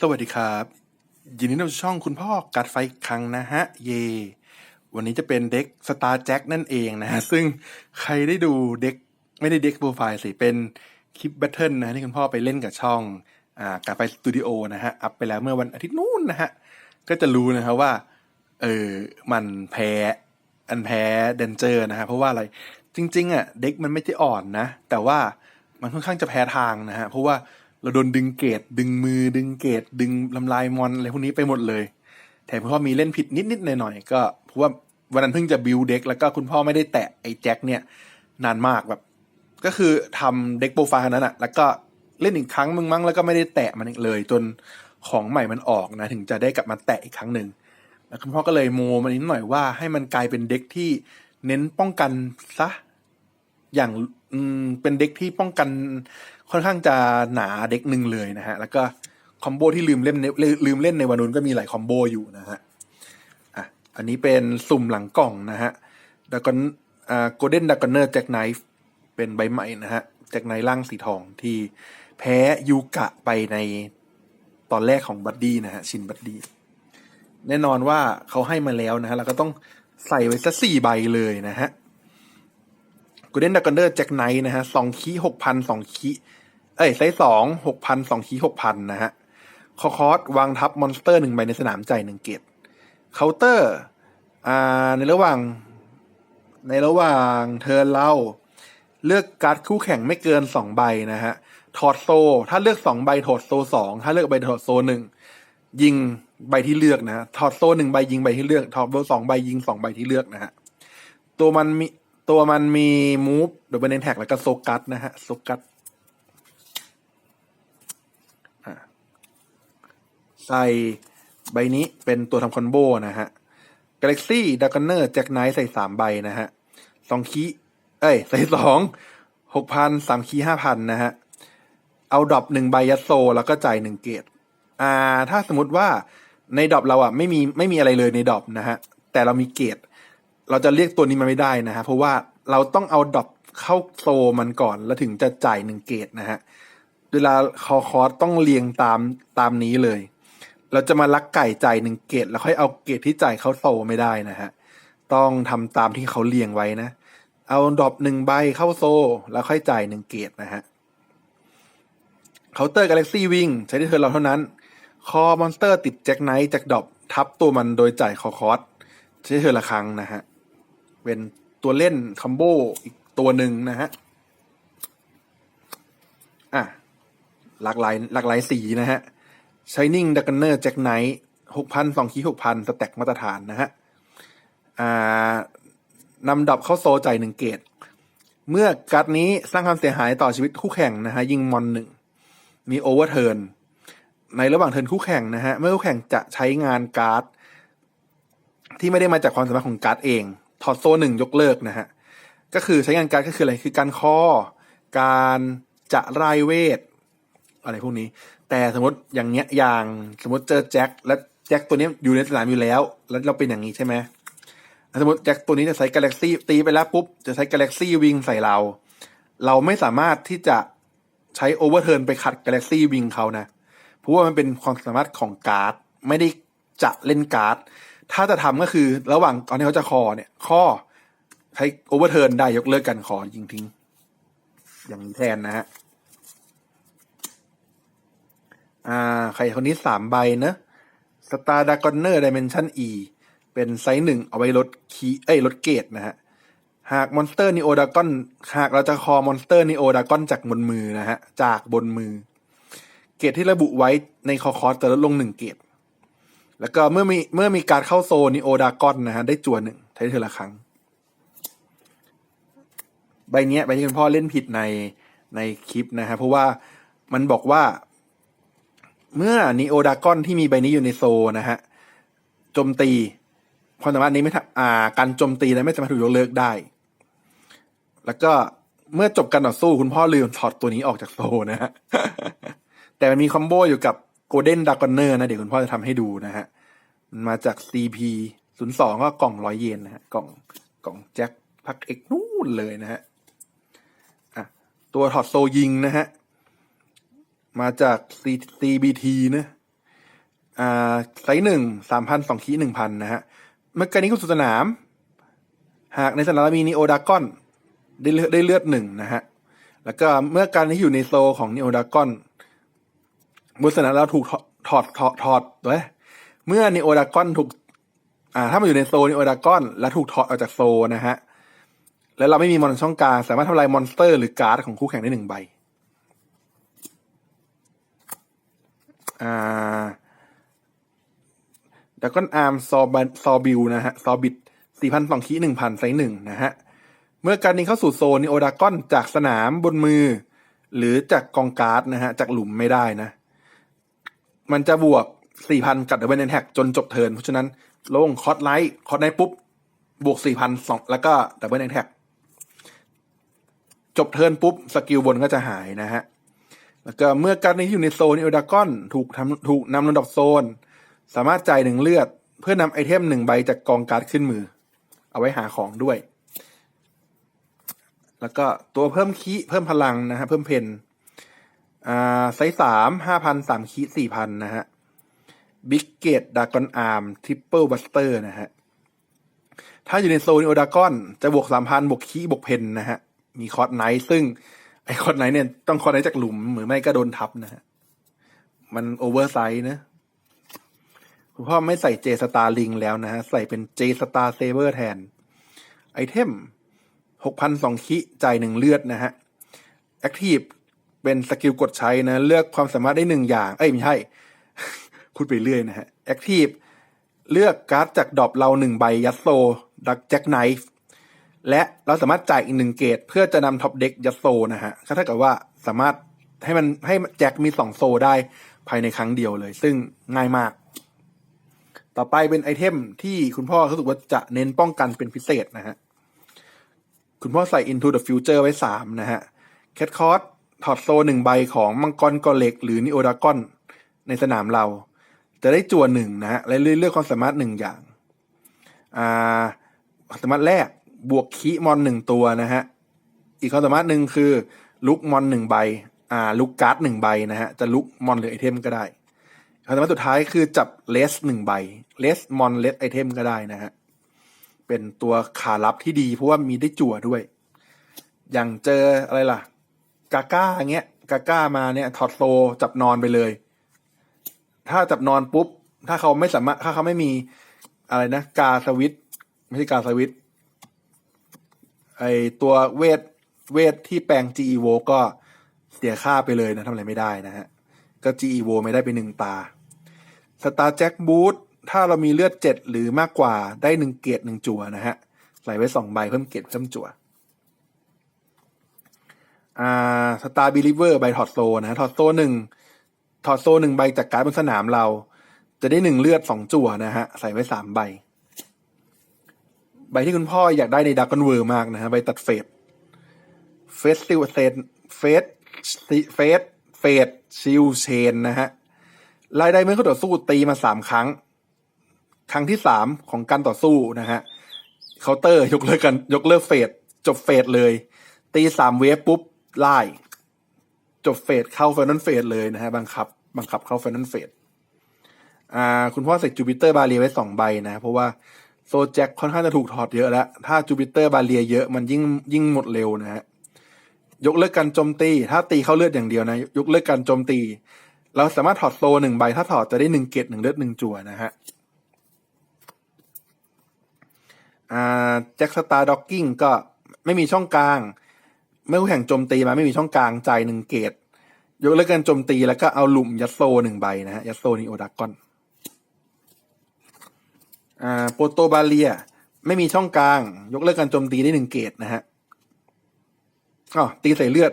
สวัสดีครับ ยินดีต้อนรับช่องคุณพ่อกัดไฟครั้งนะฮะ เย วันนี้จะเป็นเด็กสตาร์แจ็คนั่นเองนะฮะ ซึ่งใครได้ดูเด็กไม่ได้เด็กโปรไฟล์สิ เป็นคลิปแบทเทิลนะที่คุณพ่อไปเล่นกับช่องอ่ากัดไฟสตูดิโอนะฮะ อัพไปแล้วเมื่อวันอาทิตย์นู้นนะฮะ ก็จะรู้นะฮะว่า เออมันแพ้ อันแพ้เดนเจอร์นะฮะ เพราะว่าอะไรจริง ๆ อะ เด็กมันไม่ได้อ่อนนะ แต่ว่ามันค่อนข้างจะแพ้ทางนะฮะ เพราะว่า เราโดนดึงเกตดึงมือ ดึงเกตดึงลำลายมอนอะไรพวกนี้ไปหมดเลย แถมคุณพ่อมีเล่นผิดนิดๆหน่อยๆก็เพราะว่าวันนั้นเพิ่งจะบิวเด็กแล้วก็คุณพ่อไม่ได้แตะไอ้แจ็คเนี่ย นานมากแบบ ก็คือทำเด็กโปรไฟล์นั้นอะแล้วก็เล่นอีกครั้งมึงมั้งแล้วก็ไม่ได้แตะมันอีกเลย จนของใหม่มันออกนะ ถึงจะได้กลับมาแตะอีกครั้งหนึ่งแล้วคุณพ่อก็เลยโมมันนิดหน่อยว่าให้มันกลายเป็นเด็กที่เน้นป้องกันซะอย่าง อืมเป็นเด็กที่ป้องกันค่อนข้างจะหนาเด็กหนึ่งเลยนะฮะ แล้วก็คอมโบที่ลืมเล่นในลืมเล่นในวันนู้นก็มีหลายคอมโบอยู่นะฮะอะอันนี้เป็นสุ่มหลังกล่องนะฮะดากอนอ่าโกลเด้นดากอนเนอร์แจ็คไนฟ์เป็นใบใหม่นะฮะแจ็คไนท์ร่างสีทองที่แพ้ยูกะไปในตอนแรกของบัดดี้นะฮะชินบัดดี้แน่นอนว่าเขาให้มาแล้วนะฮะเราก็ต้องใส่ไว้สักสี่ใบเลยนะฮะ กูเดนดักกันเดอร์แจ็คไนท์นะฮะสองคีหกพันสองคีเอ้ยไซส์สองหกพันสองคีหกพันนะฮะคอคอสวางทับมอนสเตอร์หนึ่งใบในสนามใจหนึ่งเกตเคาน์เตอร์อ่าในระหว่าง ในระหว่างเทิร์นเราเลือกการ์ดคู่แข่งไม่เกินสองใบนะฮะถอดโซ ถ้าเลือกสองใบถอดโซสองถ้าเลือกใบถอดโซหนึ่งยิงใบที่เลือกนะฮะถอดโซหนึ่งใบยิงใบที่เลือกถอดโซสองใบยิงสองใบที่เลือกนะฮะตัวมันมี ตัวมันมีมูฟโดยเป็นแท็กแล้วก็โซกัสนะฮะโซกัสใส่ใบนี้เป็นตัวทำคอนโบนะฮะ Galaxy d a g o n e r แจ็คไนท์ใส่สามใบนะฮะสองคีเอ้ย ใส่สองหกพันสามคีห้าพันนะฮะ เอาดรอปหนึ่งใบยัดโซ แล้วก็จ่ายหนึ่งเกต อ่า ถ้าสมมติว่าในดรอปเราอะ ไม่มีไม่มีอะไรเลยในดรอปนะฮะ แต่เรามีเกต เราจะเรียกตัวนี้มาไม่ได้นะฮะเพราะว่าเราต้องเอาดรอปเข้าโซมันก่อน แล้วถึงจะจ่ายหนึ่งเกตนะฮะเวลาคอคอร์สต้องเรียงตามตามนี้เลย เราจะมาลักไก่จ่ายหนึ่งเกตแล้วค่อยเอาเกตที่จ่ายเข้าโซไม่ได้นะฮะต้องทำตามที่เขาเรียงไว้นะ เอาดรอปหนึ่งใบเข้าโซ แล้วค่อยจ่ายหนึ่งเกตนะฮะเคาน์เตอร์กาแล็กซี่วิงใช้ได้เทิร์นเราเท่านั้น คอมอนสเตอร์ติดแจ็คไนท์จากดอปทับตัวมันโดยจ่ายคอคอสใช้เทิร์นละครั้งนะฮะ เป็นตัวเล่นคัมโบอีกตัวหนึ่งนะฮะ อะ หลากหลายหลากหลายสีนะฮะ Shining d a g o n e r Jack Knight หกพันสองคีหกพันสแต็กมาตรฐานนะฮะ อ่านำดับเข้าโซจ่ายหนึ่งเกต เมื่อการ์ดนี้สร้างความเสียหายต่อชีวิตคู่แข่งนะฮะ ยิงมอนหนึ่ง มีโอเวอร์เทิร์น ในระหว่างเทิร์นคู่แข่งนะฮะ เมื่อคู่แข่งจะใช้งานการ์ดที่ไม่ได้มาจากความสามารถของการ์ดเอง ถอดโซ่หนึ่งยกเลิกนะฮะ ก็คือใช้งานการก็คืออะไร คือการข้อ การจะรายเวท อะไรพวกนี้ แต่สมมติอย่างเนี้ย อย่างสมมติเจอแจ็ค และแจ็คตัวนี้อยู่ในสนามอยู่แล้ว แล้วเราเป็นอย่างนี้ใช่ไหมสมมติแจ็คตัวนี้จะใช้กาแล็กซี่ตีไปแล้วปุ๊บ จะใช้กาแล็กซี่วิงใส่เรา เราไม่สามารถที่จะใช้โอเวอร์เทิร์นไปขัดกาแล็กซี่วิงเขานะ เพราะว่ามันเป็นความสามารถของการ์ด ไม่ได้จะเล่นการ์ด ถ้าจะทำก็คือระหว่างตอนที่เขาจะคอเนี่ย ข้อใช้โอเวอร์เทิร์นได้ยกเลิกกันขอยิงทิ้ง อย่างนี้แทนนะฮะอ่า ใครคนนี้สามใบนะสตาร์ดากอนเนอร์ดิเมนชัน E เป็นไซส์หนึ่งเอาไว้ลดคีเอ้ยลดเกรดนะฮะ หากมอนสเตอร์นิโอดากอนหากเราจะคอมอนสเตอร์นิโอดากอนจากบนมือนะฮะ จากบนมือ เกรดที่ระบุไว้ในคอคอสจะลดลงหนึ่งเกรด แล้วก็เมื่อมีเมื่อมีการเข้าโซนิโอดากอนนะฮะได้จวนหนึ่งใช้เทอละครั้ง ใบเนี้ยใบที่คุณพ่อเล่นผิดในในคลิปนะฮะเพราะว่ามันบอกว่า เมื่อนิโอดากอนที่มีใบนี้อยู่ในโซนะฮะโจมตีความสามารถนี้ไม่ทำอ่าการโจมตีนั้นไม่สามารถถูกยกเลิกได้ แล้วก็เมื่อจบการต่อสู้คุณพ่อลืมถอดตัวนี้ออกจากโซนะฮะแต่มันมีคอมโบอยู่กับ โกลเด้นดากอนเนอร์นะ เดี๋ยวคุณพ่อจะทำให้ดูนะฮะ มันมาจาก CP ศูนย์สองก็กล่องร้อยเยนนะฮะ กล่องกล่องแจ็คพักเอกนู่นเลยนะฮะอะตัวถอดโซยิงนะฮะ มาจาก CBT นะอ่าไซส์หนึ่งสามพันสองคีหนึ่งพันนะฮะเมื่อการนี้เข้าสู่สนาม หากในสนามมีนีโอดากอนได้เลือดได้เลือดหนึ่งนะฮะ แล้วก็เมื่อการนี้อยู่ในโซของนีโอดากอน บนสนามเราถูกถอดถอดถอดเว้ยเมื่อนีโอดากอนถูก อ่า ถ้ามันอยู่ในโซนีโอดากอน และถูกถอดออกจากโซนะฮะ แล้วเราไม่มีมอนช่องกลางสามารถทำลายมอนสเตอร์หรือการ์ดของคู่แข่งได้หนึ่งใบ อ่าดากอนอาร์มซอบันซอบิลนะฮะ ซอบิดสี่พันสองคีหนึ่งพันไซส์หนึ่งนะฮะ เมื่อการนี้เข้าสู่โซนนิโอดากอนจากสนามบนมือ หรือจากกองการ์ดนะฮะ จากหลุมไม่ได้นะ มันจะบวกสี่พันกับดับเบิลแท็กจนจบเทิร์นเพราะฉะนั้นลงคอร์ดไลท์คอร์ดไลท์ปุ๊บบวกสี่พันสองแล้วก็ดับเบิลแท็กจบเทิร์นปุ๊บ สกิลบนก็จะหายนะฮะ แล้วก็เมื่อการนี้ที่อยู่ในโซนนิโอดากอนถูกทำถูกนำลำดับโซน สามารถจ่ายหนึ่งเลือด เพื่อนำไอเทมหนึ่งใบจากกองการ์ดขึ้นมือ เอาไว้หาของด้วย แล้วก็ตัวเพิ่มคีเพิ่มพลังนะฮะ เพิ่มเพน อ่าไซส์สามห้าพันสามคีสี่พันนะฮะบิ๊กเกตดากอนอาร์มทริปเปิลบัสเตอร์นะฮะ ถ้าอยู่ในโซนโอดากอน จะบวกสามพันบวกคีบวกเพนนะฮะ มีคอร์ดไนท์ซึ่ง ไอคอร์ดไนท์เนี่ย ต้องคอร์ดไนท์จากหลุมหรือไม่ก็โดนทับนะฮะ มันโอเวอร์ไซส์นะ คุณพ่อไม่ใส่เจสตาร์ลิงแล้วนะฮะ ใส่เป็นเจสตาร์เซเบอร์แทน ไอเทมหกพันสองคิจ่ายหนึ่งเลือดนะฮะ แอคทีฟ เป็นสกิลกดใช้นะ เลือกความสามารถได้หนึ่งอย่าง เอ้ยไม่ใช่พูดไปเรื่อยนะฮะแอคทีฟเลือกการ์ดจากดอปเราหนึ่งใบยัดโซดักแจ็คไนฟ์และเราสามารถจ่ายอีกหนึ่งเกตเพื่อจะนำท็อปเด็กยัดโซนะฮะก็เท่ากับว่าสามารถให้มันให้แจ็คมีสองโซได้ภายในครั้งเดียวเลย ซึ่งง่ายมาก ต่อไปเป็นไอเทมที่คุณพ่อรู้สึกว่าจะเน้นป้องกันเป็นพิเศษนะฮะ คุณพ่อใส่ into the future ไว้สามนะฮะแคทคอร์ส ถอดโซ่หนึ่งใบของมังกรกอเล็กหรือนิโอดากอน ในสนามเรา จะได้จั่วหนึ่งนะฮะและเลือกความสามารถหนึ่งอย่างอ่าความสามารถแรกบวกคีมอนหนึ่งตัวนะฮะอีกความสามารถหนึ่งคือ ลุกมอนหนึ่งใบอ่าลุกการ์ดหนึ่งใบนะฮะจะลุกมอนหรือไอเทมก็ได้ความสามารถสุดท้ายคือจับเลสหนึ่งใบเลสมอนเลสไอเทมก็ได้นะฮะเป็นตัวขาลับที่ดีเพราะว่ามีได้จั่วด้วย อย่างเจออะไรล่ะ กาก้าเงี้ยกาก้ามาเนี่ยถอดโซจับนอนไปเลย ถ้าจับนอนปุ๊บ ถ้าเขาไม่สามารถถ้าเขาไม่มีอะไรนะ กาสวิตไม่ใช่กาสวิตไอตัวเวทเวทที่แปลง GEVO ก็เสียค่าไปเลยนะทำอะไรไม่ได้นะฮะ ก็ GEVO ไม่ได้ไปหนึ่งตาสตาร์แจ็คบูทถ้าเรามีเลือดเจ็ดหรือมากกว่าได้หนึ่งเกตหนึ่งจั่วนะฮะใส่ไว้สองใบเพิ่มเกตเพิ่มจั่ว อ่าสตาร์บิลิเวอร์ใบถอดโซนะฮะถอดโซหนึ่งถอดโซหนึ่งใบจากการ์ดบนสนามเรา จะได้หนึ่งเลือดสองจั่วนะฮะ ใส่ไว้สามใบ ใบที่คุณพ่ออยากได้ในดักกอนเวอร์มากนะฮะ ใบตัดเฟสเฟสซิลเซนเฟสเฟสเฟสซิลเชนนะฮะรายได้เมื่อเขาต่อสู้ตีมาสามครั้ง ครั้งที่สามของการต่อสู้นะฮะเคาน์เตอร์ยกเลิกกันยกเลิกเฟสจบเฟสเลย ตีสามเวฟปุ๊บ ไล่จบเฟสเข้าไฟนอลเฟสเลยนะฮะบังคับ บังคับเข้าไฟนอลเฟสอ่า คุณพ่อใส่จูปิเตอร์บาเรียไว้สองใบนะ เพราะว่าโซแจ็คค่อนข้างจะถูกถอดเยอะแล้ว ถ้าจูปิเตอร์บาเรียเยอะมันยิ่งยิ่งหมดเร็วนะฮะยกเลิกการโจมตี ถ้าตีเข้าเลือดอย่างเดียวนะ ยกเลิกการโจมตี เราสามารถถอดโซหนึ่งใบ ถ้าถอดจะได้หนึ่งเกตหนึ่งเลือดหนึ่งจั่วนะฮะอ่าแจ็คสตาร์ด็อกกิ้งก็ไม่มีช่องกลาง เมื่อคู่แข่งโจมตีมาไม่มีช่องกลางจ่ายหนึ่งเกตยกเลิกการโจมตีแล้วก็เอาหลุมยัดโซหนึ่งใบนะฮะยัดโซนิโอดากกอนอ่าโปโตบาเลีย ไม่มีช่องกลาง ยกเลิกการโจมตีได้หนึ่งเกตนะฮะอ๋อตีใส่เลือด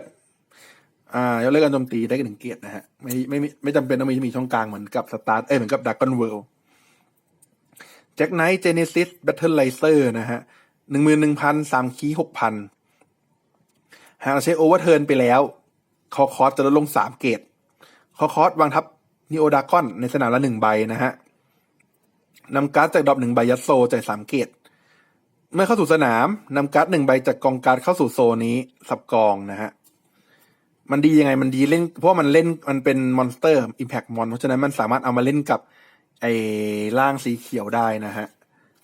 อ่ายกเลิกการโจมตีได้หนึ่งเกตนะฮะไม่ไม่ไม่ไม่จำเป็นต้องมีมีช่องกลางเหมือนกับสตาร์เอ้ยเหมือนกับดักกอนเวิลด์แจ็คไนท์เจเนซิสแบทเทิลไลเซอร์นะฮะหนึ่งหมื่นหนึ่งพันสามคีหกพัน หากเราใช้โอเวอร์เทิร์นไปแล้ว คอคอสจะลดลงสามเกตคอคอสวางทับนิโอดากอนในสนามละหนึ่งใบนะฮะนำการ์ดจากดรอปหนึ่งใบยัดโซจ่ายสามเกต เมื่อเข้าสู่สนามนำการ์ดหนึ่งใบจากกองการ์ดเข้าสู่โซนี้สับกองนะฮะ มันดียังไงมันดีเล่น เพราะว่ามันเล่นมันเป็นมอนสเตอร์อิมแพ t มอนเพราะฉะนั้นมันสามารถเอามาเล่นกับไอ้ร่างสีเขียวได้นะฮะ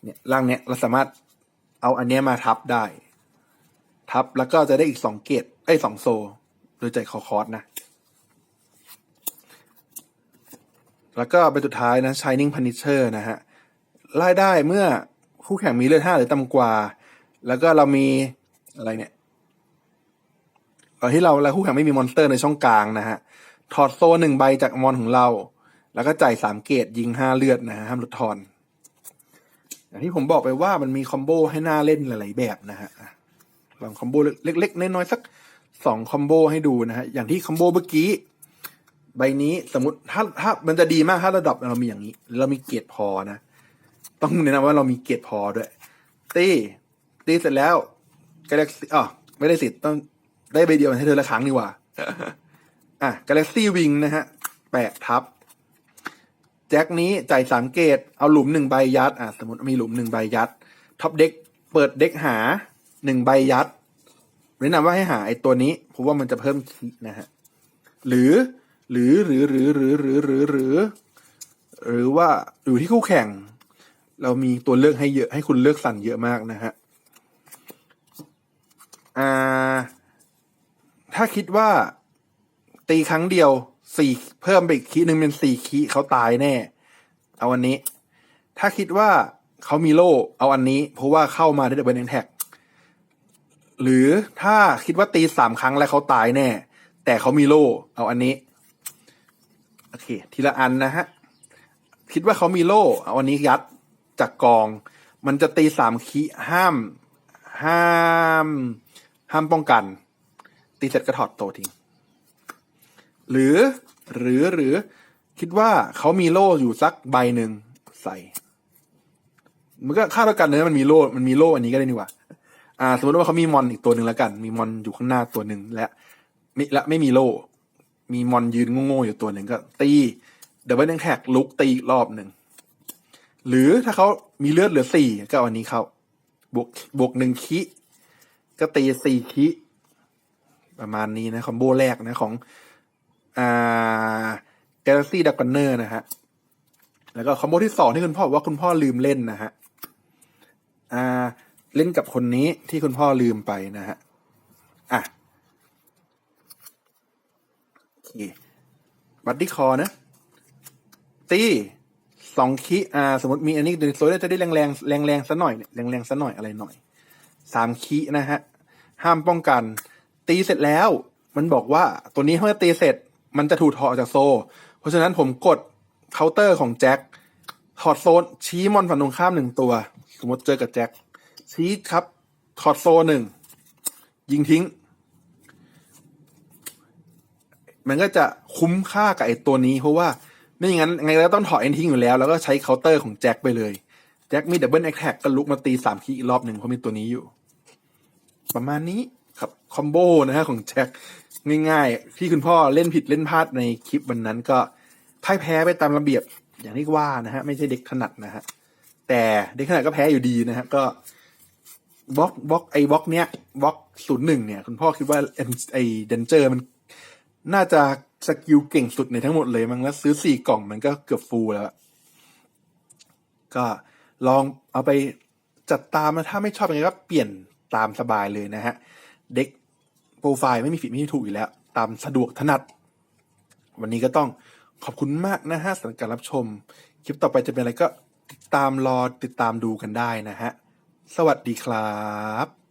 เนี่ยร่างเนี้ยเราสามารถเอาอันเนี้ยมาทับได้ ทับแล้วก็จะได้อีกสองเกตไอ้สองโซ โดยใจคอคอร์สนะ แล้วก็เป็นสุดท้ายนะ Shining Punisher นะฮะไล่ได้เมื่อคู่แข่งมีเลือดห้าหรือต่ำกว่า แล้วก็เรามีอะไรเนี่ยตอนที่เราแล้วคู่แข่งไม่มีมอนสเตอร์ในช่องกลางนะฮะ ถอดโซหนึ่งใบจากมอนของเรา แล้วก็จ่ายสามเกตยิงห้าเลือดนะฮะห้ามหลุดทอน อย่างที่ผมบอกไปว่ามันมีคอมโบให้หน่าเล่นหลาย ๆ แบบนะฮะ อะลองคอมโบเล็กๆน้อยๆสักสองคอมโบให้ดูนะฮะอย่างที่คอมโบเมื่อกี้ใบนี้สมมติถ้าถ้ามันจะดีมากถ้าระดับเรามีอย่างนี้ เรามีเกียรติพอนะ ต้องแนะนำว่าเรามีเกียรติพอด้วยตีตีเสร็จแล้วกาแล็กซี่อ๋อไม่ได้สิทธิ์ต้องได้ใบเดียวให้เธอละครั้งดีกว่าอะกาแล็กซี่วิงนะฮะแปะทับ แจ็คนี้จ่ายสามเกตเอาหลุมหนึ่งใบยัด อะ สมมติมีหลุมหนึ่งใบยัดท็อปเด็กเปิดเด็กหา หนึ่งใบยัดแนะนำว่าให้หาไอ้ตัวนี้เพราะว่ามันจะเพิ่มคีนะฮะหรือหรือหรือหรือหรือหรือหรือหรือหรือว่าอยู่ที่คู่แข่ง เรามีตัวเลือกให้เยอะให้คุณเลือกสั่นเยอะมากนะฮะอ่าถ้าคิดว่าตีครั้งเดียวสี่เพิ่มไปอีกคีหนึ่งเป็นสี่คีเขาตายแน่ เอาอันนี้ ถ้าคิดว่าเขามีโล่เอาอันนี้ เพราะว่าเข้ามาได้ดับเบิลแท็ก หรือถ้าคิดว่าตีสามครั้งแล้วเขาตายแน่ แต่เขามีโล่เอาอันนี้ โอเค ทีละอันนะฮะ คิดว่าเขามีโล่เอาอันนี้ยัดจากกอง มันจะตีสามคีห้าม ห้าม ห้ามป้องกัน ตีเสร็จก็ถอดโตทิ้งหรือ หรือหรือ คิดว่าเขามีโล่อยู่สักใบหนึ่งใส่ มันก็ค่าเท่ากันเนอมันมีโล่มันมีโล่อันนี้ก็ได้นี่ว่า อ่า สมมติว่าเขามีมอนอีกตัวหนึ่งแล้วกัน มีมอนอยู่ข้างหน้าตัวหนึ่งและมิและไม่มีโล่มีมอนยืนโง่ๆอยู่ตัวหนึ่งก็ ตีเดบเบิลแท็กลุกตีอีกรอบหนึ่งหรือถ้าเขามีเลือดเหลือสี่ก็เอาอันนี้เขาบวกบวกหนึ่งคิก็ตีสี่คิประมาณนี้นะคอมโบแรกนะของอ่า Galaxy d a r k n e r นะฮะ แล้วก็คอมโบที่สองที่คุณพ่อบอกว่าคุณพ่อลืมเล่นนะฮะ อ่า เล่นกับคนนี้ที่คุณพ่อลืมไปนะฮะ อะโอเคบัตตี้คอนะ ตีสองคีอ่า สมมติมีอันนี้โซลจะได้แรงแรงแรงแรงซะหน่อยแรงแรงซะหน่อยอะไรหน่อยสามคีนะฮะ ห้ามป้องกัน ตีเสร็จแล้ว มันบอกว่าตัวนี้เมื่อตีเสร็จ มันจะถูกถอดออกจากโซ เพราะฉะนั้นผมกดเคาน์เตอร์ของแจ็คถอดโซนชี้มอนฝั่งตรงข้ามหนึ่งตัว สมมติเจอกับแจ็ค ชี้ครับ ถอดโซหนึ่ง ยิงทิ้ง มันก็จะคุ้มค่ากับไอ้ตัวนี้ เพราะว่าไม่อย่างนั้นไงก็ต้องถอดเอ็นทิ้งอยู่แล้ว แล้วก็ใช้เคาน์เตอร์ของแจ็คไปเลย แจ็คมีดับเบิลแอคแท็กก็ลุกมาตีสามคีอีกรอบหนึ่งเพราะมีตัวนี้อยู่ ประมาณนี้ครับคอมโบนะฮะของแจ็คง่ายๆ ที่คุณพ่อเล่นผิดเล่นพลาดในคลิปวันนั้นก็พ่ายแพ้ไปตามระเบียบอย่างที่ว่านะฮะ ไม่ใช่เด็กถนัดนะฮะ แต่เด็กถนัดก็แพ้อยู่ดีนะฮะ ก็ บล็อกบล็อกไอ้บล็อกเนี้ยบล็อกศูนย์หนึ่งเนี่ย คุณพ่อคิดว่าไอ้เดนเจอร์มันน่าจะสกิลเก่งสุดในทั้งหมดเลยมั้งแล้วซื้อสี่กล่องมันก็เกือบฟูลแล้ว ก็ลองเอาไปจัดตามถ้าไม่ชอบยังไงก็เปลี่ยนตามสบายเลยนะฮะ เด็กโปรไฟล์ไม่มีผิดไม่มีถูกอยู่แล้ว ตามสะดวกถนัด วันนี้ก็ต้องขอบคุณมากนะฮะสำหรับการรับชม คลิปต่อไปจะเป็นอะไรก็ติดตามรอติดตามดูกันได้นะฮะ สวัสดีครับ